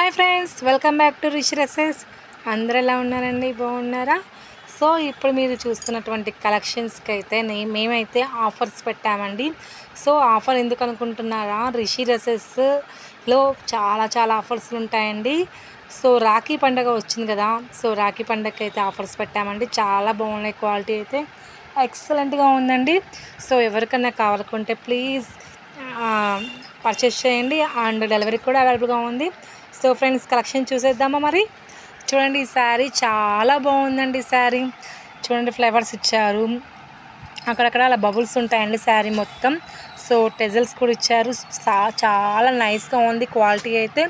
Hi friends welcome back to Rishi dresses. అందరు ఎలా ఉన్నారండి? బాగున్నారా? సో ఇప్పుడు మీరు చూస్తున్నటువంటి కలెక్షన్స్కి అయితే నే- మేమైతే ఆఫర్స్ పెట్టామండి. సో ఆఫర్ ఎందుకు అనుకుంటున్నారా? రిషి రెసెస్లో చాలా చాలా ఆఫర్స్ ఉంటాయండి. సో రాఖీ పండగ వచ్చింది కదా సో రాఖీ పండగకి అయితే ఆఫర్స్ పెట్టామండి. చాలా బాగున్నాయి క్వాలిటీ అయితే ఎక్సలెంట్గా ఉందండి. సో ఎవరికన్నా కావాలనుకుంటే ప్లీజ్ పర్చేస్ చేయండి. అండ్ డెలివరీ కూడా అవైలబుల్గా ఉంది. సో ఫ్రెండ్స్ కలెక్షన్ చూసేద్దామా మరి? చూడండి ఈ శారీ చాలా బాగుందండి ఈ శారీ. చూడండి ఫ్లేవర్స్ ఇచ్చారు. అక్కడక్కడ అలా బబుల్స్ ఉంటాయండి శారీ మొత్తం. సో టెజల్స్ కూడా ఇచ్చారు. చాలా నైస్గా ఉంది క్వాలిటీ అయితే.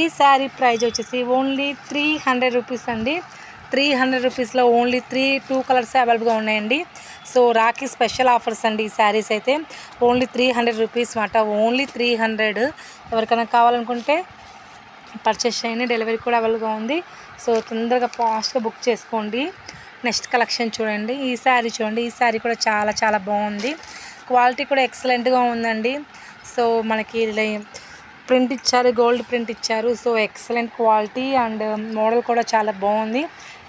ఈ శారీ ప్రైజ్ వచ్చేసి ఓన్లీ త్రీ హండ్రెడ్ రూపీస్ అండి. త్రీ హండ్రెడ్ రూపీస్లో ఓన్లీ త్రీ టూ కలర్స్ అవైలబుల్గా ఉన్నాయండి. సో రాఖీ స్పెషల్ ఆఫర్స్ అండి ఈ శారీస్ అయితే. ఓన్లీ త్రీ హండ్రెడ్ రూపీస్ మాట. Only three hundred. ఎవరికైనా కావాలనుకుంటే పర్చేస్ చేయండి డెలివరీ కూడా అవైలబుల్గా ఉంది. సో తొందరగా ఫాస్ట్గా బుక్ చేసుకోండి. నెక్స్ట్ కలెక్షన్ చూడండి. ఈ శారీ చూడండి. ఈ శారీ కూడా చాలా చాలా బాగుంది. క్వాలిటీ కూడా ఎక్సలెంట్గా ఉందండి. సో మనకి ప్రింట్ ఇచ్చారు గోల్డ్ ప్రింట్ ఇచ్చారు. So excellent quality and model కూడా చాలా బాగుంది.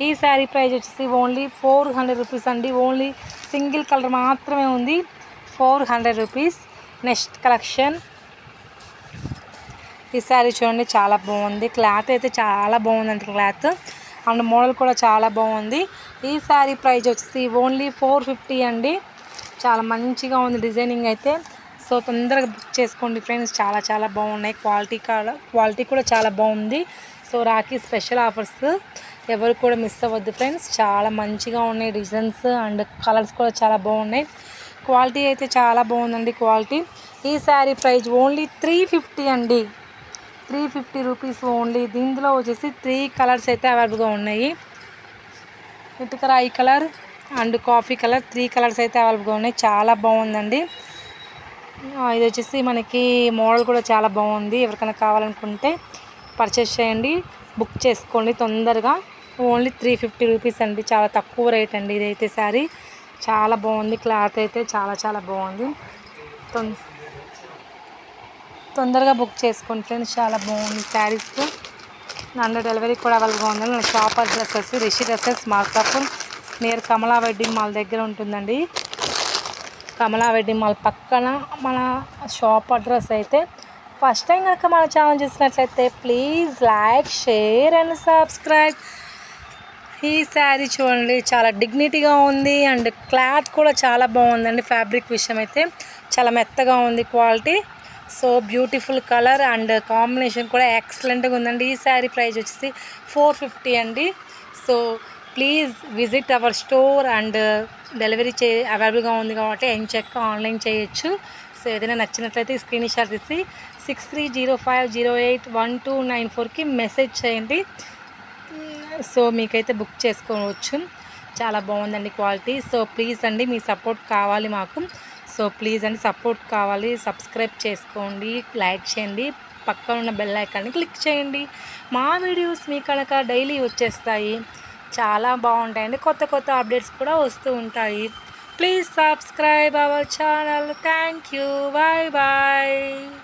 ఈ శారీ ప్రైస్ వచ్చేసి ఓన్లీ ఫోర్ హండ్రెడ్ రూపీస్ అండి. ఓన్లీ సింగిల్ కలర్ మాత్రమే ఉంది. Four hundred rupees. Next collection. ఈ శారీ చూడండి చాలా బాగుంది. క్లాత్ అయితే చాలా బాగుందండి క్లాత్. అండ్ మోడల్ కూడా చాలా బాగుంది. ఈ శారీ ప్రైస్ వచ్చేసి ఓన్లీ ఫోర్ ఫిఫ్టీ అండి. చాలా మంచిగా ఉంది డిజైనింగ్ అయితే. సో తొందరగా బుక్ చేసుకోండి ఫ్రెండ్స్. చాలా చాలా బాగున్నాయి. క్వాలిటీ కూడా క్వాలిటీ కూడా చాలా బాగుంది. సో రాఖీ స్పెషల్ ఆఫర్స్ ఎవరు కూడా మిస్ అవ్వద్దు ఫ్రెండ్స్. చాలా మంచిగా ఉన్నాయి డిజైన్స్ అండ్ కలర్స్ కూడా చాలా బాగున్నాయి. క్వాలిటీ అయితే చాలా బాగుందండి క్వాలిటీ. ఈ sari price only three fifty అండి. Three fifty rupees only. దీంట్లో వచ్చేసి త్రీ కలర్స్ అయితే అవైలబుల్గా ఉన్నాయి. ఇటుక రాయి colour and coffee colour three colours అయితే అవైలబుల్గా ఉన్నాయి. చాలా బాగుందండి. ఇది వచ్చేసి మనకి మోడల్ కూడా చాలా బాగుంది. ఎవరికైనా కావాలనుకుంటే పర్చేస్ చేయండి. బుక్ చేసుకోండి తొందరగా. ఓన్లీ త్రీ ఫిఫ్టీ రూపీస్ అండి. చాలా తక్కువ రేట్ అండి ఇదైతే శారీ. చాలా బాగుంది. క్లాత్ అయితే చాలా చాలా బాగుంది. తొం తొందరగా బుక్ చేసుకోండి ఫ్రెండ్స్ చాలా బాగుంది శారీస్. అండ్ డెలివరీ కూడా అవైలబుల్గా ఉందండి నా షాప్ అడ్రస్ వచ్చి Rishi dresses Markapur near Kamala wedding mall దగ్గర ఉంటుందండి. కమలా వెడ్డింగ్ మాల్ పక్కన మన షాప్ అడ్రస్ అయితే ఫస్ట్ టైం కనుక మన ఛానల్ చూసినట్లయితే please like share and subscribe. ఈ శారీ చూడండి చాలా డిగ్నిటీగా ఉంది అండ్ క్లాత్ కూడా చాలా బాగుందండి ఫ్యాబ్రిక్ విషయం అయితే. చాలా మెత్తగా ఉంది quality. So beautiful colour and combination కూడా ఎక్సలెంట్గా ఉందండి. ఈ శారీ ప్రైస్ వచ్చేసి ఫోర్ ఫిఫ్టీ అండి. So please visit our store and delivery చే అవైలబుల్గా ఉంది కాబట్టి ఏం చెక్ ఆన్లైన్ చేయొచ్చు. సో ఏదైనా నచ్చినట్లయితే స్క్రీన్ షాట్ తీసి six three zero five zero eight one two nine ఫోర్కి మెసేజ్ చేయండి. సో మీకైతే బుక్ చేసుకోవచ్చు. చాలా బాగుందండి క్వాలిటీ. సో ప్లీజ్ అండి మీ సపోర్ట్ కావాలి మాకు. సో ప్లీజ్ అండి సపోర్ట్ కావాలి. సబ్స్క్రైబ్ చేసుకోండి లైక్ చేయండి. పక్కన ఉన్న బెల్ ఐకాన్ని క్లిక్ చేయండి. మా వీడియోస్ మీ కనుక డైలీ వచ్చేస్తాయి. చాలా బాగుంటాయండి. కొత్త కొత్త అప్డేట్స్ కూడా వస్తూ ఉంటాయి. Please subscribe our channel thank you bye bye